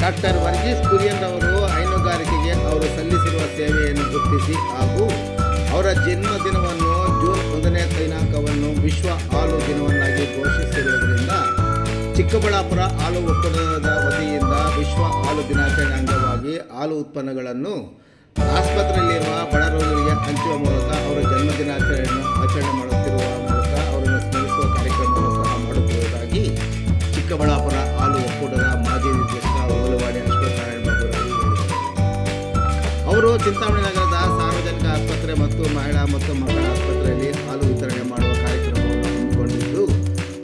Doctor Varghese Kurian ಅವರು ಹೈನುಗಾರಿಕೆಗೆ ಅವರು ಸಲ್ಲಿಸಿರುವ ಸೇವೆಯನ್ನು ಗುರುತಿಸಿ ಹಾಗೂ ಅವರ ಜನ್ಮದಿನವನ್ನು ಜೂನ್ ಒಂದನೇ ದಿನಾಂಕವನ್ನು ವಿಶ್ವ ಹಾಲು ದಿನವನ್ನಾಗಿ ಘೋಷಿಸಿರುವುದರಿಂದ ಚಿಕ್ಕಬಳ್ಳಾಪುರ ಹಾಲು ಒಕ್ಕೂಟದ ವತಿಯಿಂದ ವಿಶ್ವ ಹಾಲು ದಿನಾಚರಣೆ ಅಂಗವಾಗಿ ಹಾಲು ಉತ್ಪನ್ನಗಳನ್ನು ಆಸ್ಪತ್ರೆಯಲ್ಲಿರುವ ಬಡ ರೋಗಿಗಳಿಗೆ ಹಂಚುವ ಮೂಲಕ ಅವರ ಜನ್ಮದಿನಾಚರಣೆಯನ್ನು ಆಚರಣೆ ಮಾಡುತ್ತಿರುವ ಮೂಲಕ ಅವರನ್ನು ಸ್ಮರಿಸುವ ಕಾರ್ಯಕ್ರಮವನ್ನು ಸಹ ಮಾಡುತ್ತಿರುವುದಾಗಿ ಚಿಕ್ಕಬಳ್ಳಾಪುರ ಅವರು ಚಿಂತಾಮಣಿ ನಗರದ ಸಾರ್ವಜನಿಕ ಆಸ್ಪತ್ರೆ ಮತ್ತು ಮಹಿಳಾ ಮತ್ತು ಮಕ್ಕಳ ಆಸ್ಪತ್ರೆಯಲ್ಲಿ ಹಾಲು ವಿತರಣೆ ಮಾಡುವ ಕಾರ್ಯಕ್ರಮವನ್ನು ಹಮ್ಮಿಕೊಂಡಿದ್ದು,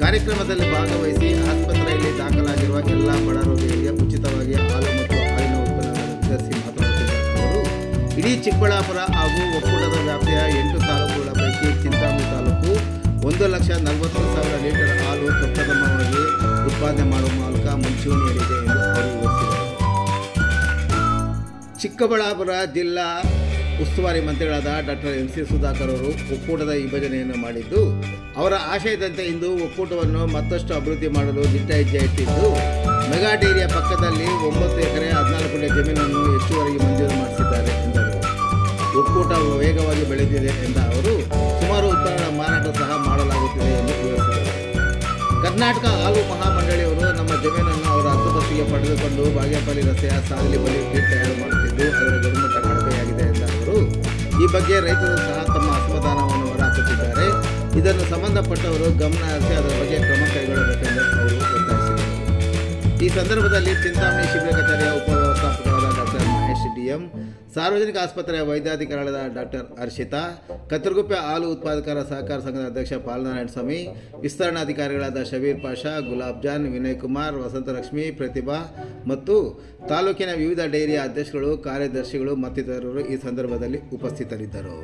ಕಾರ್ಯಕ್ರಮದಲ್ಲಿ ಭಾಗವಹಿಸಿ ಆಸ್ಪತ್ರೆಯಲ್ಲಿ ದಾಖಲಾಗಿರುವ ಎಲ್ಲ ಬಡ ರೋಗಿಗಳಿಗೆ ಉಚಿತವಾಗಿ ಹಾಲು ಮತ್ತು ಹಾಲಿನ ಉತ್ಪನ್ನಗಳನ್ನು ವಿತರಿಸಿ ಮಾತನಾಡುತ್ತಿದ್ದಾರೆ. ಅವರು ಇಡೀ ಚಿಕ್ಕಬಳ್ಳಾಪುರ ಹಾಗೂ ಒಕ್ಕೂಟದ ವ್ಯಾಪ್ತಿಯ ಎಂಟು ತಾಲೂಕುಗಳ ಪೈಕಿ ಚಿಂತಾಮಣಿ ತಾಲೂಕು ಒಂದು ಲಕ್ಷ ನಲವತ್ತು ಸಾವಿರ ಲೀಟರ್ ಹಾಲು ಪ್ರಪ್ರಥಮವಾಗಿ ಉತ್ಪಾದನೆ ಮಾಡುವ ಮೂಲಕ ಮುಂಚೂಣಿಯಲ್ಲಿದೆ ಎಂದು ಅವರು ಚಿಕ್ಕಬಳ್ಳಾಪುರ ಜಿಲ್ಲಾ ಉಸ್ತುವಾರಿ ಮಂತ್ರಿಗಳಾದ ಡಾಕ್ಟರ್ ಎಂ ಸಿ ಸುಧಾಕರ್ ಅವರು ಒಕ್ಕೂಟದ ವಿಭಜನೆಯನ್ನು ಮಾಡಿದ್ದು, ಅವರ ಆಶಯದಂತೆ ಇಂದು ಒಕ್ಕೂಟವನ್ನು ಮತ್ತಷ್ಟು ಅಭಿವೃದ್ಧಿ ಮಾಡಲು ದಿಟ್ಟ ಹೆಜ್ಜೆ ಇಟ್ಟಿದ್ದು ಮೆಗಾ ಡೇರಿಯ ಪಕ್ಕದಲ್ಲಿ ಒಂಬತ್ತು ಎಕರೆ ಹದಿನಾಲ್ಕು ಗುಂಟೆ ಜಮೀನನ್ನು ಹೆಚ್ಚುವರಿ ಮಂಜೂರು ಮಾಡಿಸಿದ್ದಾರೆ ಎಂದರು. ಒಕ್ಕೂಟ ವೇಗವಾಗಿ ಬೆಳೆದಿದೆ ಎಂದ ಅವರು. ಪಡೆದುಕೊಂಡು ಬಾಗೇಪಲ್ಲಿ ರಸ್ತೆಯ ಸಾಗಲಿ ಬಳಿ ಕಿಟ್ ತಯಾರು ಮಾಡುತ್ತಿದ್ದು, ಅದರ ಗುಣಮಟ್ಟ ಕಡಿಮೆಯಾಗಿದೆ ಎಂದ ಅವರು, ಈ ಬಗ್ಗೆ ರೈತರು ಸಹ ತಮ್ಮ ಅಸಮಾಧಾನವನ್ನು ಹೊರಹಾಕುತ್ತಿದ್ದಾರೆ. ಇದನ್ನು ಸಂಬಂಧಪಟ್ಟವರು ಗಮನ ಹರಿಸಿ ಅದರ ಬಗ್ಗೆ ಕ್ರಮ ಕೈಗೊಳ್ಳಬೇಕೆಂದು ಅವರು ಈ ಸಂದರ್ಭದಲ್ಲಿ ಚಿಂತಾಮಣಿ ಶಿಬಿರ ಕಚೇರಿಯ ಉಪವ್ಯವಸ್ಥಾಪಕರಾದ ಡಾಕ್ಟರ್ ಮಹೇಶ್ ಡಿಎಂ, ಸಾರ್ವಜನಿಕ ಆಸ್ಪತ್ರೆಯ ವೈದ್ಯಾಧಿಕಾರಿಗಳಾದ ಡಾಕ್ಟರ್ ಹರ್ಷಿತಾ, ಕತ್ತರಗುಪ್ಪೆ ಹಾಲು ಉತ್ಪಾದಕರ ಸಹಕಾರ ಸಂಘದ ಅಧ್ಯಕ್ಷ ಪಾಲನಾರಾಯಣ ಸ್ವಾಮಿ, ವಿಸ್ತರಣಾಧಿಕಾರಿಗಳಾದ ಶಬೀರ್ ಪಾಷಾ, ಗುಲಾಬ್ ಜಾನ್, ವಿನಯ್ ಕುಮಾರ್ ವಸಂತಲಕ್ಷ್ಮಿ ಪ್ರತಿಭಾ ಮತ್ತು ತಾಲೂಕಿನ ವಿವಿಧ ಡೈರಿಯ ಅಧ್ಯಕ್ಷಗಳು ಕಾರ್ಯದರ್ಶಿಗಳು ಮತ್ತಿತರರು ಈ ಸಂದರ್ಭದಲ್ಲಿ ಉಪಸ್ಥಿತರಿದ್ದರು.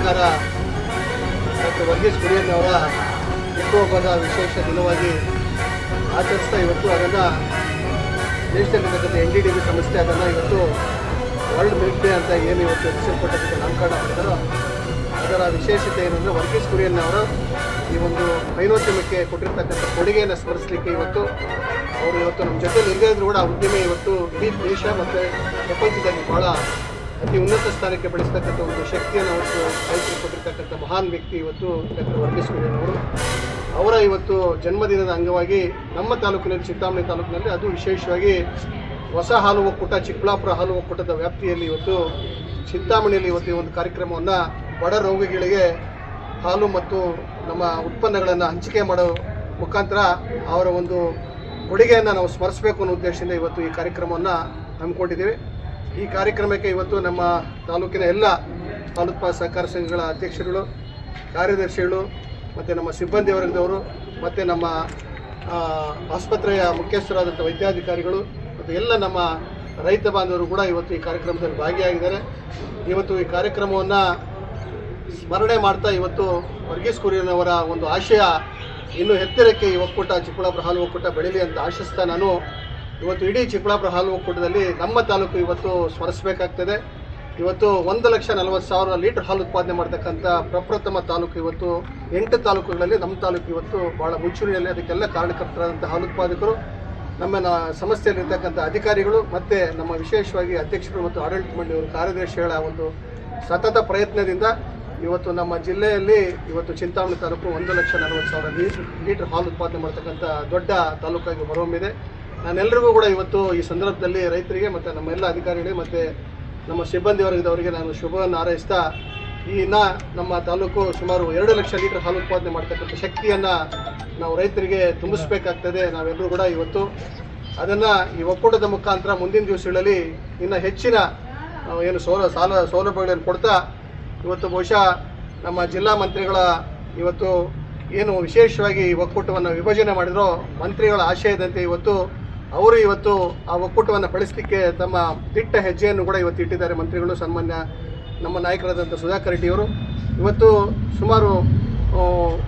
ಅಧಿಕಾರ ಡಾಕ್ಟರ್ ವರ್ಗೀಸ್ ಕುರಿಯನ್ ಅವರ ಹುಟ್ಟುಹಬ್ಬದ ವಿಶೇಷ ದಿನವಾಗಿ ಆಚರಿಸ್ತಾ ಇವತ್ತು ಅದನ್ನು ದೇಶದಲ್ಲಿರ್ತಕ್ಕಂಥ ಎನ್ ಡಿ ಡಿ ಬಿ ಸಂಸ್ಥೆ ಅದನ್ನು ಇವತ್ತು ವರ್ಲ್ಡ್ ಮಿಲ್ಕ್ ಡೇ ಅಂತ ಏನು ಇವತ್ತು ಹೆಸರುಪಟ್ಟದಕ್ಕೆ ನಾಮಕರಣ ಮಾಡಿದಾರೋ, ಅದರ ವಿಶೇಷತೆ ಏನಂದರೆ ವರ್ಗೀಸ್ ಕುರಿಯನ್ ಅವರು ಈ ಒಂದು ಹೈನೋದ್ಯಮಕ್ಕೆ ಕೊಟ್ಟಿರ್ತಕ್ಕಂಥ ಕೊಡುಗೆಯನ್ನು ಸ್ಮರಿಸಲಿಕ್ಕೆ ಇವತ್ತು ಅವರು ಇವತ್ತು ನಮ್ಮ ಜೊತೆ ನಿರ್ಗದ್ರು ಕೂಡ ಉದ್ಯಮಿ ಇವತ್ತು ಇಡೀ ದೇಶ ಮತ್ತು ಪ್ರಪಂಚದಲ್ಲಿ ಬಹಳ ಅತಿ ಉನ್ನತ ಸ್ಥಾನಕ್ಕೆ ಬೆಳೆಸ್ತಕ್ಕಂಥ ಒಂದು ಶಕ್ತಿಯನ್ನು ಅವತ್ತು ಕೊಟ್ಟಿರ್ತಕ್ಕಂಥ ಮಹಾನ್ ವ್ಯಕ್ತಿ ಇವತ್ತು ಡಾಕ್ಟರ್ ವರ್ಗೀಸ್ ಅವರು. ಅವರ ಇವತ್ತು ಜನ್ಮದಿನದ ಅಂಗವಾಗಿ ನಮ್ಮ ತಾಲೂಕಿನಲ್ಲಿ ಚಿಂತಾಮಣಿ ತಾಲೂಕಿನಲ್ಲಿ ಅದು ವಿಶೇಷವಾಗಿ ಹೊಸ ಹಾಲು ಒಕ್ಕೂಟ ಚಿಕ್ಕಬಳ್ಳಾಪುರ ಹಾಲು ಒಕ್ಕೂಟದ ವ್ಯಾಪ್ತಿಯಲ್ಲಿ ಇವತ್ತು ಚಿಂತಾಮಣಿಯಲ್ಲಿ ಇವತ್ತು ಈ ಒಂದು ಕಾರ್ಯಕ್ರಮವನ್ನು ಬಡ ರೋಗಿಗಳಿಗೆ ಹಾಲು ಮತ್ತು ನಮ್ಮ ಉತ್ಪನ್ನಗಳನ್ನು ಹಂಚಿಕೆ ಮಾಡೋ ಮುಖಾಂತರ ಅವರ ಒಂದು ಕೊಡುಗೆಯನ್ನು ನಾವು ಸ್ಮರಿಸಬೇಕು ಅನ್ನೋ ಉದ್ದೇಶದಿಂದ ಇವತ್ತು ಈ ಕಾರ್ಯಕ್ರಮವನ್ನು ಹಮ್ಮಿಕೊಂಡಿದ್ದೀವಿ. ಈ ಕಾರ್ಯಕ್ರಮಕ್ಕೆ ಇವತ್ತು ನಮ್ಮ ತಾಲೂಕಿನ ಎಲ್ಲ ತಾಲೂಕು ಸಹಕಾರ ಸಂಘಗಳ ಅಧ್ಯಕ್ಷರುಗಳು, ಕಾರ್ಯದರ್ಶಿಗಳು, ಮತ್ತು ನಮ್ಮ ಸಿಬ್ಬಂದಿ ವರ್ಗದವರು, ಮತ್ತು ನಮ್ಮ ಆಸ್ಪತ್ರೆಯ ಮುಖ್ಯಸ್ಥರಾದಂಥ ವೈದ್ಯಾಧಿಕಾರಿಗಳು, ಮತ್ತು ಎಲ್ಲ ನಮ್ಮ ರೈತ ಬಾಂಧವರು ಕೂಡ ಇವತ್ತು ಈ ಕಾರ್ಯಕ್ರಮದಲ್ಲಿ ಭಾಗಿಯಾಗಿದ್ದಾರೆ. ಇವತ್ತು ಈ ಕಾರ್ಯಕ್ರಮವನ್ನು ಸ್ಮರಣೆ ಮಾಡ್ತಾ ಇವತ್ತು ವರ್ಗೀಸ್ ಕುರಿಯನವರ ಒಂದು ಆಶಯ, ಇನ್ನು ಎತ್ತರಕ್ಕೆ ಈ ಒಕ್ಕೂಟ ಚಿಕ್ಕಬಳ್ಳಾಪುರ ಹಾಲು ಒಕ್ಕೂಟ ಬೆಳೀಲಿ ಅಂತ ಆಶಿಸ್ತಾ ನಾನು ಇವತ್ತು ಇಡೀ ಚಿಕ್ಕಬಳ್ಳಾಪುರ ಹಾಲು ಒಕ್ಕೂಟದಲ್ಲಿ ನಮ್ಮ ತಾಲೂಕು ಇವತ್ತು ಸ್ಮರಿಸಬೇಕಾಗ್ತದೆ. ಇವತ್ತು ಒಂದು ಲಕ್ಷ ನಲವತ್ತು ಸಾವಿರ ಲೀಟರ್ ಹಾಲು ಉತ್ಪಾದನೆ ಮಾಡ್ತಕ್ಕಂಥ ಪ್ರಪ್ರಥಮ ತಾಲೂಕು ಇವತ್ತು, ಎಂಟು ತಾಲೂಕುಗಳಲ್ಲಿ ನಮ್ಮ ತಾಲೂಕು ಇವತ್ತು ಭಾಳ ಮುಂಚೂಣಿಯಲ್ಲಿ ಅದಕ್ಕೆಲ್ಲ ಕಾರಣಕರ್ತರಾದಂಥ ಹಾಲು ಉತ್ಪಾದಕರು, ನಮ್ಮ ಸಂಸ್ಥೆಯಲ್ಲಿರ್ತಕ್ಕಂಥ ಅಧಿಕಾರಿಗಳು ಮತ್ತು ನಮ್ಮ ವಿಶೇಷವಾಗಿ ಅಧ್ಯಕ್ಷರು ಮತ್ತು ಆಡಳಿತ ಮಂಡಳಿಯವರು ಕಾರ್ಯದರ್ಶಿಗಳ ಒಂದು ಸತತ ಪ್ರಯತ್ನದಿಂದ ಇವತ್ತು ನಮ್ಮ ಜಿಲ್ಲೆಯಲ್ಲಿ ಇವತ್ತು ಚಿಂತಾಮಣಿ ತಾಲೂಕು ಒಂದು ಲಕ್ಷ ನಲವತ್ತು ಸಾವಿರ ಲೀಟರ್ ಹಾಲು ಉತ್ಪಾದನೆ ಮಾಡ್ತಕ್ಕಂಥ ದೊಡ್ಡ ತಾಲೂಕಾಗಿ ಹೊರಹೊಮ್ಮಿದೆ. ನಾನೆಲ್ಲರಿಗೂ ಕೂಡ ಇವತ್ತು ಈ ಸಂದರ್ಭದಲ್ಲಿ ರೈತರಿಗೆ ಮತ್ತು ನಮ್ಮ ಎಲ್ಲ ಅಧಿಕಾರಿಗಳಿಗೆ ಮತ್ತು ನಮ್ಮ ಸಿಬ್ಬಂದಿ ವರ್ಗದವರಿಗೆ ನಾನು ಶುಭವನ್ನು ಹಾರೈಸ್ತಾ ಈ ಇನ್ನ ನಮ್ಮ ತಾಲೂಕು ಸುಮಾರು ಎರಡು ಲಕ್ಷ ಲೀಟರ್ ಹಾಲು ಉತ್ಪಾದನೆ ಮಾಡ್ತಕ್ಕಂಥ ಶಕ್ತಿಯನ್ನು ನಾವು ರೈತರಿಗೆ ತುಂಬಿಸ್ಬೇಕಾಗ್ತದೆ ನಾವೆಲ್ಲರೂ ಕೂಡ ಇವತ್ತು. ಅದನ್ನು ಈ ಒಕ್ಕೂಟದ ಮುಖಾಂತರ ಮುಂದಿನ ದಿವಸಗಳಲ್ಲಿ ಇನ್ನು ಹೆಚ್ಚಿನ ಏನು ಸೌಲ ಸಾಲ, ಸೌಲಭ್ಯಗಳನ್ನು ಕೊಡ್ತಾ ಇವತ್ತು ಬಹುಶಃ ನಮ್ಮ ಜಿಲ್ಲಾ ಮಂತ್ರಿಗಳ ಇವತ್ತು ಏನು ವಿಶೇಷವಾಗಿ ಒಕ್ಕೂಟವನ್ನು ವಿಭಜನೆ ಮಾಡಿರೋ ಮಂತ್ರಿಗಳ ಆಶಯದಂತೆ ಇವತ್ತು ಅವರು ಇವತ್ತು ಆ ಒಕ್ಕೂಟವನ್ನು ಬಳಸಲಿಕ್ಕೆ ತಮ್ಮ ದಿಟ್ಟ ಹೆಜ್ಜೆಯನ್ನು ಕೂಡ ಇವತ್ತು ಇಟ್ಟಿದ್ದಾರೆ ಮಂತ್ರಿಗಳು ಸನ್ಮಾನ್ಯ ನಮ್ಮ ನಾಯಕರಾದಂಥ ಸುಧಾಕರ್ ರೆಡ್ಡಿಯವರು ಇವತ್ತು ಸುಮಾರು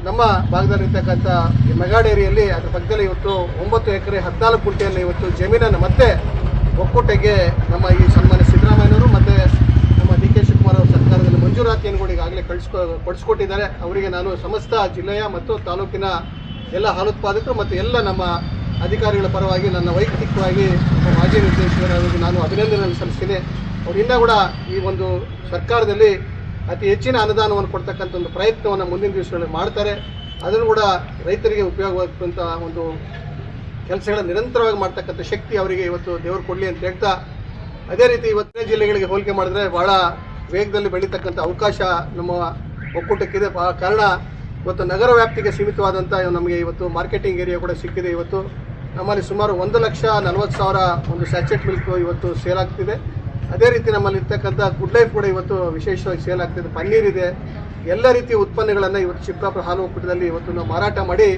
ನಮ್ಮ ಭಾಗದಲ್ಲಿರ್ತಕ್ಕಂಥ ಈ ಅದರ ಡೇರಿಯಲ್ಲಿ ಅದ್ರ ಪಕ್ಕದಲ್ಲಿ ಇವತ್ತು ಒಂಬತ್ತು ಎಕರೆ, ಹದಿನಾಲ್ಕು ಗುಂಟೆಯಲ್ಲಿ ಇವತ್ತು ಜಮೀನನ್ನು ಮತ್ತೆ ಒಕ್ಕೂಟಕ್ಕೆ ನಮ್ಮ ಈ ಸನ್ಮಾನ್ಯ ಸಿದ್ದರಾಮಯ್ಯನವರು ಮತ್ತು ನಮ್ಮ ಡಿ ಕೆ ಶಿವಕುಮಾರ್ ಅವರ ಸರ್ಕಾರದಲ್ಲಿ ಮಂಜೂರಾತಿಯನ್ನು ಕೂಡ ಈಗಾಗಲೇ ಕಳಿಸ್ಕೊ, ಕೊಡಿಸ್ಕೊಟ್ಟಿದ್ದಾರೆ. ಅವರಿಗೆ ನಾನು ಸಮಸ್ತ ಜಿಲ್ಲೆಯ ಮತ್ತು ತಾಲೂಕಿನ ಎಲ್ಲ ಹಾಲುತ್ಪಾದಕರು ಮತ್ತು ಎಲ್ಲ ನಮ್ಮ ಅಧಿಕಾರಿಗಳ ಪರವಾಗಿ ನನ್ನ ವೈಯಕ್ತಿಕವಾಗಿ ಮಾಜಿ ನಿರ್ದೇಶಕರಾಗಿ ನಾನು ಅಭಿನಂದನೆ ಸಲ್ಲಿಸ್ತೀನಿ. ಅವರಿಂದ ಕೂಡ ಈ ಒಂದು ಸರ್ಕಾರದಲ್ಲಿ ಅತಿ ಹೆಚ್ಚಿನ ಅನುದಾನವನ್ನು ಕೊಡ್ತಕ್ಕಂಥ ಒಂದು ಪ್ರಯತ್ನವನ್ನು ಮುಂದಿನ ದಿವಸಗಳಲ್ಲಿ ಮಾಡ್ತಾರೆ. ಅದನ್ನು ಕೂಡ ರೈತರಿಗೆ ಉಪಯೋಗವಾಗುವಂಥ ಒಂದು ಕೆಲಸಗಳ ನಿರಂತರವಾಗಿ ಮಾಡ್ತಕ್ಕಂಥ ಶಕ್ತಿ ಅವರಿಗೆ ಇವತ್ತು ದೇವರು ಕೊಡಲಿ ಅಂತ ಹೇಳ್ತಾ, ಅದೇ ರೀತಿ ಇವತ್ತಿನ ಜಿಲ್ಲೆಗಳಿಗೆ ಹೋಲಿಕೆ ಮಾಡಿದ್ರೆ ಬಹಳ ವೇಗದಲ್ಲಿ ಬೆಳೀತಕ್ಕಂಥ ಅವಕಾಶ ನಮ್ಮ ಒಕ್ಕೂಟಕ್ಕಿದೆ. ಕಾರಣ, ಇವತ್ತು ನಗರ ವ್ಯಾಪ್ತಿಗೆ ಸೀಮಿತವಾದಂಥ ನಮಗೆ ಇವತ್ತು ಮಾರ್ಕೆಟಿಂಗ್ ಏರಿಯಾ ಕೂಡ ಸಿಕ್ಕಿದೆ. ಇವತ್ತು ನಮ್ಮಲ್ಲಿ ಸುಮಾರು ಒಂದು ಲಕ್ಷ ನಲವತ್ತು ಸಾವಿರ ಒಂದು ಸ್ಯಾಚೆಟ್ ಮಿಲ್ಕ್ ಇವತ್ತು ಸೇಲ್ ಆಗ್ತಿದೆ. ಅದೇ ರೀತಿ ನಮ್ಮಲ್ಲಿ ಇರ್ತಕ್ಕಂಥ ಗುಡ್ ಲೈಫ್ ಕೂಡ ಇವತ್ತು ವಿಶೇಷವಾಗಿ ಸೇಲ್ ಆಗ್ತಿದೆ. ಪನ್ನೀರ್ ಇದೆ. ಎಲ್ಲ ರೀತಿಯ ಉತ್ಪನ್ನಗಳನ್ನು ಇವತ್ತು ಚಿಕ್ಕಬಳ್ಳಾಪುರ ಹಾಲು ಒಕ್ಕೂಟದಲ್ಲಿ ಇವತ್ತು ನಾವು ಮಾರಾಟ ಮಾಡಿ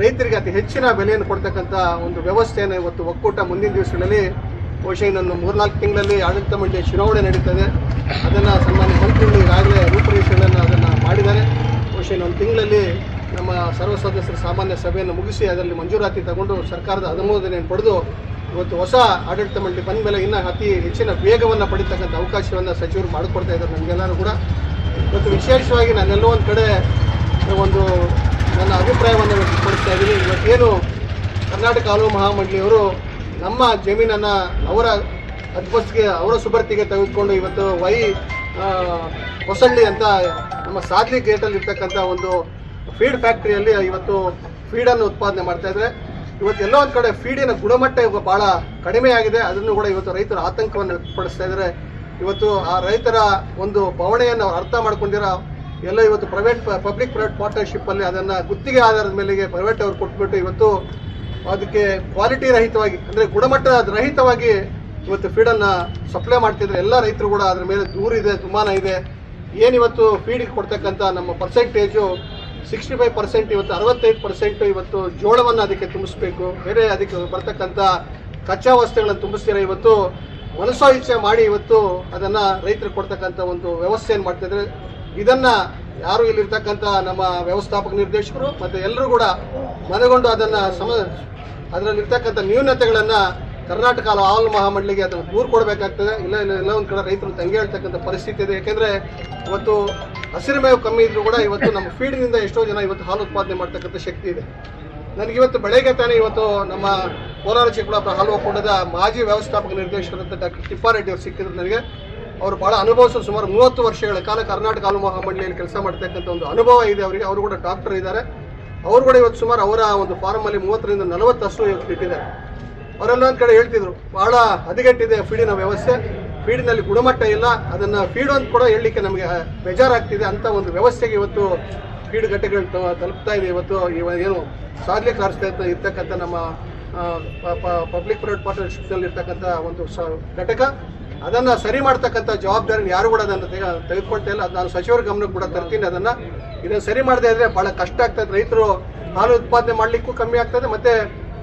ರೈತರಿಗೆ ಅತಿ ಹೆಚ್ಚಿನ ಬೆಲೆಯನ್ನು ಕೊಡ್ತಕ್ಕಂಥ ಒಂದು ವ್ಯವಸ್ಥೆಯನ್ನು ಇವತ್ತು ಒಕ್ಕೂಟ ಮುಂದಿನ ದಿವಸಗಳಲ್ಲಿ, ಬಹುಶಃ ಇನ್ನೊಂದು ಮೂರ್ನಾಲ್ಕು ತಿಂಗಳಲ್ಲಿ ಆಡಳಿತ ಮಂಡಳಿ ಚುನಾವಣೆ ನಡೀತದೆ. ಅದನ್ನು ಸನ್ಮಾನ್ಯ ಮಂತ್ರಿಗಳು ಈಗಾಗಲೇ ರೂಪುರೇಷೆಗಳನ್ನು ಅದನ್ನು ಮಾಡಿದ್ದಾರೆ. ಬಹುಶಃ ಇನ್ನೊಂದು ತಿಂಗಳಲ್ಲಿ ನಮ್ಮ ಸರ್ವ ಸದಸ್ಯರ ಸಾಮಾನ್ಯ ಸಭೆಯನ್ನು ಮುಗಿಸಿ ಅದರಲ್ಲಿ ಮಂಜೂರಾತಿ ತಗೊಂಡು ಸರ್ಕಾರದ ಅನುಮೋದನೆಯನ್ನು ಪಡೆದು ಇವತ್ತು ಹೊಸ ಆಡಳಿತ ಮಂಡಳಿ ಬಂದ ಮೇಲೆ ಇನ್ನೂ ಅತಿ ಹೆಚ್ಚಿನ ವೇಗವನ್ನು ಪಡಿತಕ್ಕಂಥ ಅವಕಾಶವನ್ನು ಸಚಿವರು ಮಾಡಿಕೊಡ್ತಾ ಇದ್ದಾರೆ ನಮಗೆಲ್ಲರೂ ಕೂಡ. ಇವತ್ತು ವಿಶೇಷವಾಗಿ ನಾನೆಲ್ಲೋ ಒಂದು ಕಡೆ ಒಂದು ನನ್ನ ಅಭಿಪ್ರಾಯವನ್ನು ವ್ಯಕ್ತಪಡಿಸ್ತಾ ಇದ್ದೀನಿ. ಇವತ್ತೇನು ಕರ್ನಾಟಕ ಹಾಲು ಮಹಾಮಂಡಳಿಯವರು ನಮ್ಮ ಜಮೀನನ್ನು ಅವರ ಅದ್ಭುತಕ್ಕೆ ಅವರ ಸುಭರ್ತಿಗೆ ತೆಗೆದುಕೊಂಡು ಇವತ್ತು ವೈ ಹೊಸಳ್ಳಿ ಅಂತ ನಮ್ಮ ಸಾದ್ಲಿ ಗೇಟಲ್ಲಿ ಇರ್ತಕ್ಕಂಥ ಒಂದು ಫೀಡ್ ಫ್ಯಾಕ್ಟ್ರಿಯಲ್ಲಿ ಇವತ್ತು ಫೀಡನ್ನು ಉತ್ಪಾದನೆ ಮಾಡ್ತಾ ಇದ್ದಾರೆ. ಇವತ್ತು ಎಲ್ಲೋ ಒಂದು ಕಡೆ ಫೀಡಿನ ಗುಣಮಟ್ಟ ಭಾಳ ಕಡಿಮೆ ಆಗಿದೆ. ಅದನ್ನು ಕೂಡ ಇವತ್ತು ರೈತರು ಆತಂಕವನ್ನು ವ್ಯಕ್ತಪಡಿಸ್ತಾ ಇದ್ದಾರೆ. ಇವತ್ತು ಆ ರೈತರ ಒಂದು ಅವ್ರು ಅರ್ಥ ಮಾಡ್ಕೊಂಡಿರೋ ಎಲ್ಲ ಇವತ್ತು ಪ್ರೈವೇಟ್ ಪಬ್ಲಿಕ್ ಪ್ರೈವೇಟ್ ಪಾರ್ಟ್ನರ್ಶಿಪ್ ಅಲ್ಲಿ ಅದನ್ನ ಗುತ್ತಿಗೆ ಆಧಾರದ ಮೇಲೆಗೆ ಪ್ರೈವೇಟ್ ಅವ್ರು ಕೊಟ್ಬಿಟ್ಟು ಇವತ್ತು ಅದಕ್ಕೆ ಕ್ವಾಲಿಟಿ ರಹಿತವಾಗಿ, ಅಂದ್ರೆ ಗುಣಮಟ್ಟ ರಹಿತವಾಗಿ ಇವತ್ತು ಫೀಡನ್ನು ಸಪ್ಲೈ ಮಾಡ್ತಿದ್ರೆ ಎಲ್ಲ ರೈತರು ಕೂಡ ಅದ್ರ ಮೇಲೆ ದೂರಿದೆ, ದುಮಾನ ಇದೆ. ಏನಿವತ್ತು ಫೀಡಿಗೆ ಕೊಡ್ತಕ್ಕಂಥ ನಮ್ಮ ಪರ್ಸೆಂಟೇಜು ಸಿಕ್ಸ್ಟಿ ಫೈವ್ ಪರ್ಸೆಂಟ್ ಇವತ್ತು, ಅರವತ್ತೈದು ಪರ್ಸೆಂಟ್ ಇವತ್ತು ಜೋಳವನ್ನು ಅದಕ್ಕೆ ತುಂಬಿಸ್ಬೇಕು. ಬೇರೆ ಅದಕ್ಕೆ ಬರ್ತಕ್ಕಂಥ ಕಚ್ಚಾ ವಸ್ತುಗಳನ್ನು ತುಂಬಿಸ್ತೀರ ಇವತ್ತು? ಮನಸ್ಸೋ ಇಚ್ಛೆ ಮಾಡಿ ಇವತ್ತು ಅದನ್ನು ರೈತರಿಗೆ ಕೊಡ್ತಕ್ಕಂಥ ಒಂದು ವ್ಯವಸ್ಥೆಯನ್ನು ಮಾಡ್ತಿದ್ರೆ ಇದನ್ನು ಯಾರು ಇಲ್ಲಿರ್ತಕ್ಕಂಥ ನಮ್ಮ ವ್ಯವಸ್ಥಾಪಕ ನಿರ್ದೇಶಕರು ಮತ್ತು ಎಲ್ಲರೂ ಕೂಡ ಮನಗೊಂಡು ಅದನ್ನು ಸಮ ಅದರಲ್ಲಿರ್ತಕ್ಕಂಥ ನ್ಯೂನತೆಗಳನ್ನ ಕರ್ನಾಟಕ ಹಾಲು ಮಹಾಮಂಡಳಿಗೆ ಅದನ್ನು ದೂರು ಕೊಡಬೇಕಾಗ್ತದೆ. ಇಲ್ಲ ಇಲ್ಲ ಎಲ್ಲ ಒಂದು ಕಡೆ ರೈತರು ತಂಗಿ ಹೇಳ್ತಕ್ಕಂಥ ಪರಿಸ್ಥಿತಿ ಇದೆ. ಯಾಕೆಂದ್ರೆ ಇವತ್ತು ಹಸಿರು ಮೇವು ಕಮ್ಮಿ ಇದ್ರೂ ಕೂಡ ಇವತ್ತು ನಮ್ಮ ಫೀಡ್ನಿಂದ ಎಷ್ಟೋ ಜನ ಇವತ್ತು ಹಾಲು ಉತ್ಪಾದನೆ ಮಾಡ್ತಕ್ಕಂಥ ಶಕ್ತಿ ಇದೆ. ನನಗೆ ಇವತ್ತು ಬೆಳಗ್ಗೆ ತಾನೇ ಇವತ್ತು ನಮ್ಮ ಕೋಲಾರ ಚಿಕ್ಕಬಳ್ಳಾಪುರ ಹಾಲು ಒಕ್ಕೂಟದ ಮಾಜಿ ವ್ಯವಸ್ಥಾಪಕ ನಿರ್ದೇಶಕರಂತ ಡಾಕ್ಟರ್ ತಿಪ್ಪಾರೆಡ್ಡಿ ಅವರು ಸಿಕ್ಕಿದ್ರು ನನಗೆ. ಅವರು ಬಹಳ ಅನುಭವಿಸೋ ಸುಮಾರು ಮೂವತ್ತು ವರ್ಷಗಳ ಕಾಲ ಕರ್ನಾಟಕ ಹಾಲು ಮಹಾಮಂಡಳಿಯಲ್ಲಿ ಕೆಲಸ ಮಾಡ್ತಕ್ಕಂಥ ಒಂದು ಅನುಭವ ಇದೆ ಅವರಿಗೆ. ಅವರು ಕೂಡ ಡಾಕ್ಟರ್ ಇದ್ದಾರೆ. ಅವರು ಕೂಡ ಇವತ್ತು ಸುಮಾರು ಅವರ ಒಂದು ಫಾರ್ಮಲ್ಲಿ ಮೂವತ್ತರಿಂದ ನಲವತ್ತು ಹಸು ಇವತ್ತು ಇಟ್ಟಿದ್ದಾರೆ ಅವರೆಲ್ಲ ಒಂದು ಕಡೆ ಹೇಳ್ತಿದ್ರು, ಬಹಳ ಹದಗೆಟ್ಟಿದೆ ಫೀಡಿನ ವ್ಯವಸ್ಥೆ ಫೀಡಿನಲ್ಲಿ ಗುಣಮಟ್ಟ ಇಲ್ಲ, ಅದನ್ನು ಫೀಡ್ ಅಂತ ಕೂಡ ಹೇಳಲಿಕ್ಕೆ ನಮಗೆ ಬೇಜಾರಾಗ್ತಿದೆ ಅಂತ ಒಂದು ವ್ಯವಸ್ಥೆಗೆ ಇವತ್ತು ಫೀಡ್ ಘಟಕಗಳು ತಲುಪ್ತಾ ಇದೆ ಇವತ್ತು ಇವ ಏನು ಸಾಧನೆ ಕಾರಿಸ್ತಾ ಇರ್ತ- ಇರ್ತಕ್ಕಂಥ ನಮ್ಮ ಪಬ್ಲಿಕ್ ಪ್ರೈವೇಟ್ ಪಾರ್ಟ್ನರ್ಶಿಪ್ನಲ್ಲಿ ಇರ್ತಕ್ಕಂಥ ಒಂದು ಸ, ಘಟಕ. ಅದನ್ನು ಸರಿ ಮಾಡ್ತಕ್ಕಂಥ ಜವಾಬ್ದಾರಿ ಯಾರು ಕೂಡ ಅದನ್ನು ತೆಗೆ, ತೆಗೆದುಕೊಳ್ತಾ ಇಲ್ಲ. ಅದು ನಾನು ಸಚಿವರ ಗಮನಕ್ಕೆ ಕೂಡ ತರ್ತೀನಿ ಅದನ್ನು. ಇದನ್ನು ಸರಿ ಮಾಡದೇ ಇದ್ದರೆ ಭಾಳ ಕಷ್ಟ ಆಗ್ತದೆ ರೈತರು ಹಾಲು ಉತ್ಪಾದನೆ ಮಾಡಲಿಕ್ಕೂ ಕಮ್ಮಿ ಆಗ್ತದೆ ಮತ್ತೆ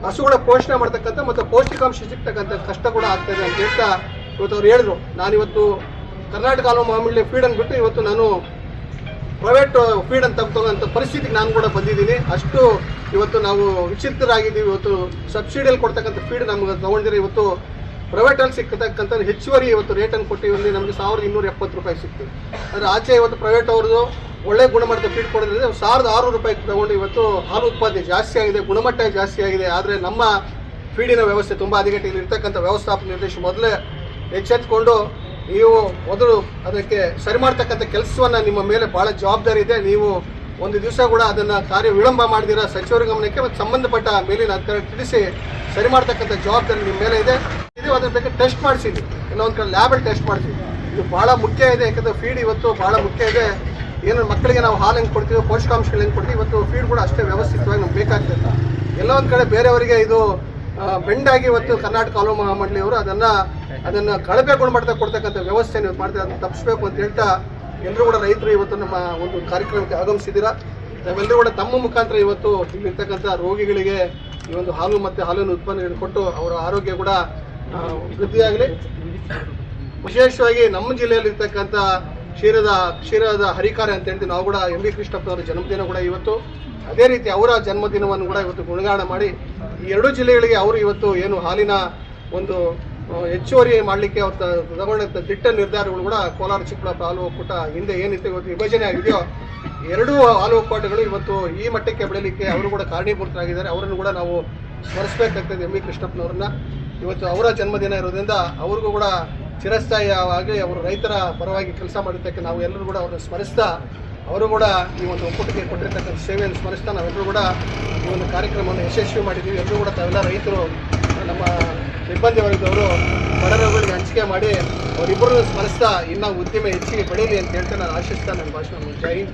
ಹಸುಗಳ ಪೋಷಣೆ ಮಾಡ್ತಕ್ಕಂಥ ಮತ್ತು ಪೌಷ್ಟಿಕಾಂಶ ಸಿಗ್ತಕ್ಕಂಥ ಕಷ್ಟ ಕೂಡ ಆಗ್ತದೆ ಅಂತ ಹೇಳ್ತಾ ಇವತ್ತು ಅವ್ರು ಹೇಳಿದ್ರು. ನಾನಿವತ್ತು ಕರ್ನಾಟಕ ಹಾಲು ಮಾಮೂಲಿ ಫೀಡನ್ನು ಬಿಟ್ಟು ಇವತ್ತು ನಾನು ಪ್ರೈವೇಟ್ ಫೀಡ್ ಅಂತ ತಗೋಂಥ ಪರಿಸ್ಥಿತಿಗೆ ನಾನು ಕೂಡ ಬಂದಿದ್ದೀನಿ. ಅಷ್ಟು ಇವತ್ತು ನಾವು ವಿಚಿತ್ರರಾಗಿದ್ದೀವಿ. ಇವತ್ತು ಸಬ್ಸಿಡಿಯಲ್ಲಿ ಕೊಡ್ತಕ್ಕಂಥ ಫೀಡ್ ನಮ್ಗೆ ತಗೊಂಡಿದ್ರೆ ಇವತ್ತು ಪ್ರೈವೇಟಲ್ಲಿ ಸಿಕ್ಕತಕ್ಕಂಥ ಹೆಚ್ಚುವರಿ ಇವತ್ತು ರೇಟನ್ನು ಕೊಟ್ಟಿವಲ್ಲಿ ನಮಗೆ ಸಾವಿರದ ಇನ್ನೂರ ಎಪ್ಪತ್ತು ರೂಪಾಯಿ ಸಿಗ್ತದೆ. ಆದರೆ ಆಚೆ ಇವತ್ತು ಪ್ರೈವೇಟ್ ಅವ್ರದ್ದು ಒಳ್ಳೆ ಗುಣಮಟ್ಟದ ಫೀಡ್ ಕೊಡೋದ್ರಿಂದ ಸಾವಿರದ ಆರುನೂರು ರೂಪಾಯಿ ತಗೊಂಡು ಇವತ್ತು ಹಾಲು ಉತ್ಪಾದನೆ ಜಾಸ್ತಿ ಆಗಿದೆ, ಗುಣಮಟ್ಟ ಜಾಸ್ತಿ ಆಗಿದೆ. ಆದರೆ ನಮ್ಮ ಫೀಡಿನ ವ್ಯವಸ್ಥೆ ತುಂಬ ಹದಗೆಟ್ಟಿದೆ ಇರ್ತಕ್ಕಂಥ ವ್ಯವಸ್ಥಾಪಕ ನಿರ್ದೇಶ ಮೊದಲೇ ಎಚ್ಚೆತ್ಕೊಂಡು ನೀವು ಮೊದಲು ಅದಕ್ಕೆ ಸರಿ ಮಾಡ್ತಕ್ಕಂಥ ಕೆಲಸವನ್ನು ನಿಮ್ಮ ಮೇಲೆ ಭಾಳ ಜವಾಬ್ದಾರಿ ಇದೆ. ನೀವು ಒಂದು ದಿವಸ ಕೂಡ ಅದನ್ನು ಕಾರ್ಯ ವಿಳಂಬ ಮಾಡಿದಿರ ಸಚಿವರ ಗಮನಕ್ಕೆ ಮತ್ತು ಸಂಬಂಧಪಟ್ಟ ಮೇಲಿನ ಅಧಿಕಾರಿ ತಿಳಿಸಿ ಸರಿ ಮಾಡ್ತಕ್ಕಂಥ ಜವಾಬ್ದಾರಿ ನಿಮ್ಮ ಮೇಲೆ ಇದೆ. ಇದು ಅದ್ರ ಬಗ್ಗೆ ಟೆಸ್ಟ್ ಮಾಡಿಸಿದ್ವಿ ಇನ್ನೊಂದು ಕಡೆ ಲ್ಯಾಬಲ್ಲಿ ಟೆಸ್ಟ್ ಮಾಡಿಸಿದ್ವಿ ಇದು ಭಾಳ ಮುಖ್ಯ ಇದೆ. ಯಾಕಂದರೆ ಫೀಡ್ ಇವತ್ತು ಭಾಳ ಮುಖ್ಯ ಇದೆ. ಏನು ಮಕ್ಕಳಿಗೆ ನಾವು ಹಾಲು ಹೆಂಗೆ ಕೊಡ್ತೀವಿ, ಪೋಷಕಾಂಶಗಳು ಹೆಂಗೆ ಕೊಡ್ತೀವಿ, ಇವತ್ತು ಫೀಡ್ ಕೂಡ ಅಷ್ಟೇ ವ್ಯವಸ್ಥಿತವಾಗಿ ನಮ್ಗೆ ಬೇಕಾಗ್ತದೆ ಎಲ್ಲ ಒಂದು ಕಡೆ ಬೇರೆಯವರಿಗೆ ಇದು ಬೆಂಡಾಗಿ ಇವತ್ತು ಕರ್ನಾಟಕ ಹಾಲು ಮಹಾಮಂಡಳಿಯವರು ಅದನ್ನ ಅದನ್ನ ಕಳಪೆ ಗುಣಮಟ್ಟದ ಕೊಡ್ತಕ್ಕಂಥ ವ್ಯವಸ್ಥೆ ನೀವು ಮಾಡ್ತಾರೆ ಅದನ್ನು ತಪ್ಪಿಸ್ಬೇಕು ಅಂತ ಹೇಳ್ತಾ ಎಲ್ಲರೂ ಕೂಡ ರೈತರು ಇವತ್ತು ನಮ್ಮ ಒಂದು ಕಾರ್ಯಕ್ರಮಕ್ಕೆ ಆಗಮಿಸಿದ್ದೀರಾ. ನಾವೆಲ್ಲರೂ ಕೂಡ ತಮ್ಮ ಮುಖಾಂತರ ಇವತ್ತು ಇಲ್ಲಿರ್ತಕ್ಕಂಥ ರೋಗಿಗಳಿಗೆ ಈ ಒಂದು ಹಾಲು ಮತ್ತು ಹಾಲಿನ ಉತ್ಪನ್ನಗಳನ್ನು ಕೊಟ್ಟು ಅವರ ಆರೋಗ್ಯ ಕೂಡ ವೃದ್ಧಿಯಾಗಲಿ. ವಿಶೇಷವಾಗಿ ನಮ್ಮ ಜಿಲ್ಲೆಯಲ್ಲಿ ಇರ್ತಕ್ಕಂಥ ಕ್ಷೀರದ ಕ್ಷೀರದ ಹರಿಕಾರ ಅಂತ ಹೇಳ್ತೀವಿ. ನಾವು ಕೂಡ ಎಂ ಬಿ ಕೃಷ್ಣಪ್ಪನವರ ಜನ್ಮದಿನ ಕೂಡ ಇವತ್ತು. ಅದೇ ರೀತಿ ಅವರ ಜನ್ಮದಿನವನ್ನು ಕೂಡ ಇವತ್ತು ಗುಣಗಾನ ಮಾಡಿ ಈ ಎರಡೂ ಜಿಲ್ಲೆಗಳಿಗೆ ಅವರು ಇವತ್ತು ಏನು ಹಾಲಿನ ಒಂದು ಹೆಚ್ಚುವರಿ ಮಾಡಲಿಕ್ಕೆ ಅವ್ರ ತಗೊಂಡಂಥ ದಿಟ್ಟ ನಿರ್ಧಾರಗಳು ಕೂಡ ಕೋಲಾರ, ಚಿಕ್ಕಬಳ್ಳಾಪುರ ಹಾಲು ಒಕ್ಕೂಟ ಹಿಂದೆ ಏನಿತ್ತು ಇವತ್ತು ವಿಭಜನೆ ಆಗಿದೆಯೋ, ಎರಡೂ ಹಾಲು ಒಕ್ಕೂಟಗಳು ಇವತ್ತು ಈ ಮಟ್ಟಕ್ಕೆ ಬೆಳಲಿಕ್ಕೆ ಅವರು ಕೂಡ ಕಾರಣೀಭೂತರಾಗಿದ್ದಾರೆ. ಅವರನ್ನು ಕೂಡ ನಾವು ಸ್ಮರಿಸಬೇಕಾಗ್ತದೆ ಎಂ ಬಿ ಕೃಷ್ಣಪ್ಪನವ್ರನ್ನ. ಇವತ್ತು ಅವರ ಜನ್ಮದಿನ ಇರೋದ್ರಿಂದ ಅವ್ರಿಗೂ ಕೂಡ ಚಿರಸ್ಥಾಯಿಯಾಗಿ ಅವರು ರೈತರ ಪರವಾಗಿ ಕೆಲಸ ಮಾಡಿದ್ದಕ್ಕೆ ನಾವು ಎಲ್ಲರೂ ಕೂಡ ಅವರನ್ನು ಸ್ಮರಿಸ್ತಾ, ಅವರು ಕೂಡ ಈ ಒಂದು ಒಕ್ಕೂಟಕ್ಕೆ ಕೊಟ್ಟಿರ್ತಕ್ಕಂಥ ಸೇವೆಯನ್ನು ಸ್ಮರಿಸ್ತಾ ನಾವೆಲ್ಲರೂ ಕೂಡ ಈ ಒಂದು ಕಾರ್ಯಕ್ರಮವನ್ನು ಯಶಸ್ವಿ ಮಾಡಿದ್ದೀವಿ. ಎಲ್ಲರೂ ಕೂಡ ತಾವೆಲ್ಲ ರೈತರು, ನಮ್ಮ ಸಿಬ್ಬಂದಿ ವರ್ಗದವರು ಬಡರೋಗಗಳಿಗೆ ಹಂಚಿಕೆ ಮಾಡಿ ಅವರಿಬ್ಬರನ್ನು ಸ್ಮರಿಸ್ತಾ, ಇನ್ನೂ ಉದ್ಯಮ ಹೆಚ್ಚಿಗೆ ಬೆಳೀಲಿ ಅಂತ ಹೇಳ್ತಾ ನಾನು ಆಶಿಸ್ತಾ ನನ್ನ ಭಾಷಣ. ಜೈ ಹಿಂದ್